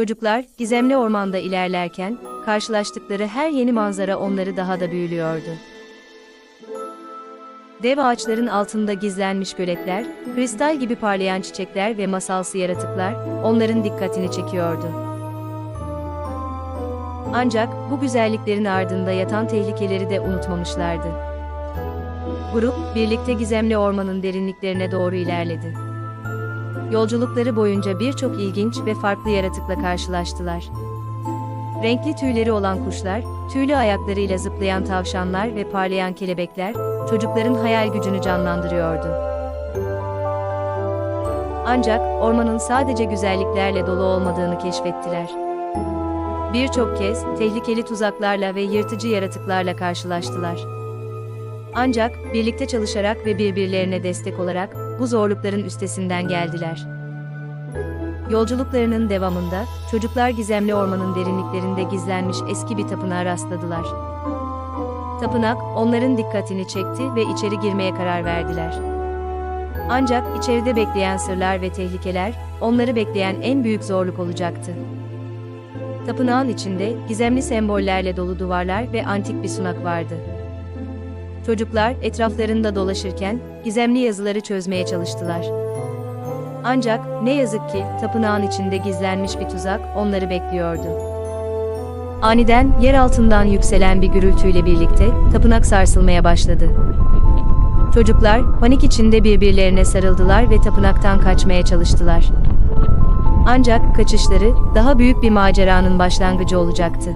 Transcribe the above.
Çocuklar, gizemli ormanda ilerlerken, karşılaştıkları her yeni manzara onları daha da büyülüyordu. Dev ağaçların altında gizlenmiş göletler, kristal gibi parlayan çiçekler ve masalsı yaratıklar, onların dikkatini çekiyordu. Ancak, bu güzelliklerin ardında yatan tehlikeleri de unutmamışlardı. Grup, birlikte gizemli ormanın derinliklerine doğru ilerledi. Yolculukları boyunca birçok ilginç ve farklı yaratıkla karşılaştılar. Renkli tüyleri olan kuşlar, tüylü ayaklarıyla zıplayan tavşanlar ve parlayan kelebekler, çocukların hayal gücünü canlandırıyordu. Ancak, ormanın sadece güzelliklerle dolu olmadığını keşfettiler. Birçok kez, tehlikeli tuzaklarla ve yırtıcı yaratıklarla karşılaştılar. Ancak, birlikte çalışarak ve birbirlerine destek olarak, bu zorlukların üstesinden geldiler. Yolculuklarının devamında, çocuklar gizemli ormanın derinliklerinde gizlenmiş eski bir tapınağa rastladılar. Tapınak, onların dikkatini çekti ve içeri girmeye karar verdiler. Ancak içeride bekleyen sırlar ve tehlikeler, onları bekleyen en büyük zorluk olacaktı. Tapınağın içinde, gizemli sembollerle dolu duvarlar ve antik bir sunak vardı. Çocuklar, etraflarında dolaşırken, gizemli yazıları çözmeye çalıştılar. Ancak, ne yazık ki, tapınağın içinde gizlenmiş bir tuzak, onları bekliyordu. Aniden, yer altından yükselen bir gürültüyle birlikte, tapınak sarsılmaya başladı. Çocuklar, panik içinde birbirlerine sarıldılar ve tapınaktan kaçmaya çalıştılar. Ancak, kaçışları, daha büyük bir maceranın başlangıcı olacaktı.